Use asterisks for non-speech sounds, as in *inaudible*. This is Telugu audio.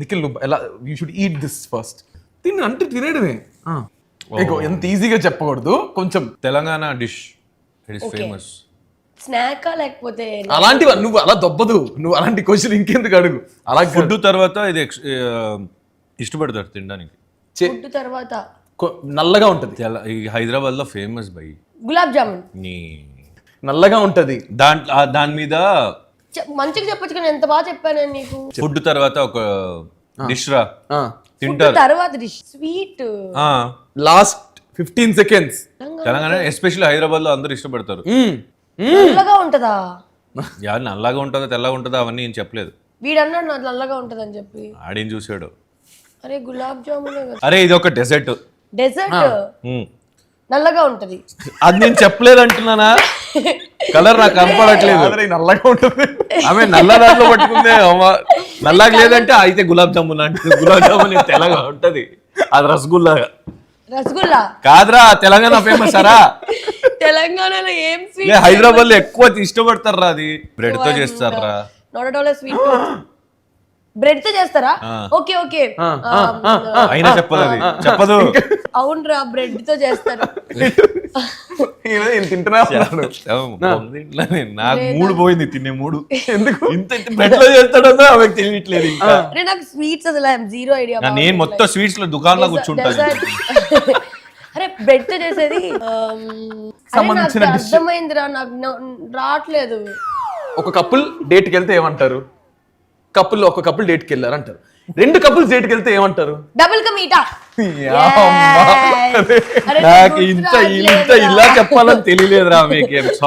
నిఖిల్ నువ్వు ఎలా you should eat this first తిని అంటే తినేయడమే ఎంత ఈజీగా చెప్పకూడదు కొంచెం. Telangana dish it is famous స్నాకా లేకపోతే అలాంటివి? నువ్వు అలా దొబ్బదు. నువ్వు అలాంటి క్వశ్చన్ ఇంకెందుకు అడుగు? అలా ఫుడ్ తర్వాత ఇది ఇష్టపడతారు తినడానికి. ఫుడ్ తర్వాత. నల్లగా ఉంటది. హైదరాబాద్లో ఫేమస్ బై. గులాబ్ జామున్. నీ. నల్లగా ఉంటది. దాంట్లో ఆ దాని మీద మంచిగా చెప్పొచ్చు కానీ ఎంత బాగా చెప్పాను నీకు? ఫుడ్ తర్వాత ఒక డిష్ రా. తింటారు. తర్వాత డిష్. స్వీట్. ఆ, last fifteen seconds. Telangana. Especially హైదరాబాద్లో అందరూ ఇష్టపడతారు. నల్లగా ఉంటదా? యా నల్లగా ఉంటుందా తెల్లగా ఉంటుందా అవన్నీ నేను చెప్పలేదు. వీడన్నాడు నాకు నల్లగా ఉంటదని చెప్పి. ఆడేం చూసాడు అరే గులాబ్ జామున్ అరే ఇది ఒక డెజర్ట్. డెజర్ట్? నల్లగా ఉంటది. అది నేను చెప్పలేదు అంటున్నానా *laughs* కలర్ నాకు కనపడట్లేదు. అదే నల్లగా ఉంటుంది. ఆమె నల్ల దాంట్లో పట్టుకుందే నల్లగా లేదంటే అయితే గులాబ్ జామున్ అంటే గులాబ్ జామున్ తెల్లగా ఉంటది. అది రసగుల్లా రసగుల్లా? కాదురా తెలంగాణ ఫేమస్ అరా? తెలంగాణలో ఏం స్వీట్ హైదరాబాద్లో ఎక్కువ ఇష్టపడతారా అది. బ్రెడ్తో చేస్తారా స్వీట్ బ్రెడ్తో. చేస్తారా? Okay okay. అయినా చెప్పదు అది. చెప్పదు. అవునరా బ్రెడ్తో చేస్తారు. ఈయన తింటున్నా. నాకు మూడు పోయింది తినే మూడు. ఎందుకు? ఇంత బ్రెడ్లో చేస్తాడో ఆమెకు తెలియట్లేదు ఇంకా. నాకు స్వీట్స్ అసలు జీరో ఐడియా నా- నేను మొత్తం స్వీట్స్లో దుకాణంలో కూర్చుంటాను. *laughs* అరే తో చేసేది? *laughs* నాకు అర్థమైందిరా నాకు రావట్లేదు. ఒక కపుల్ డేట్కి వెళ్తే ఏమంటారు? కపుల్ ఒక కపుల్ డేట్కి వెళ్ళారు అంటారు రెండు కపుల్స్ డేట్కి వెళ్తే ఏమంటారు? డబుల్ కా మీటా. యామ్మా. నాకు ఇంత ఇంత ఇలా చెప్పాలని తెలియలేదురా మీకు. *laughs*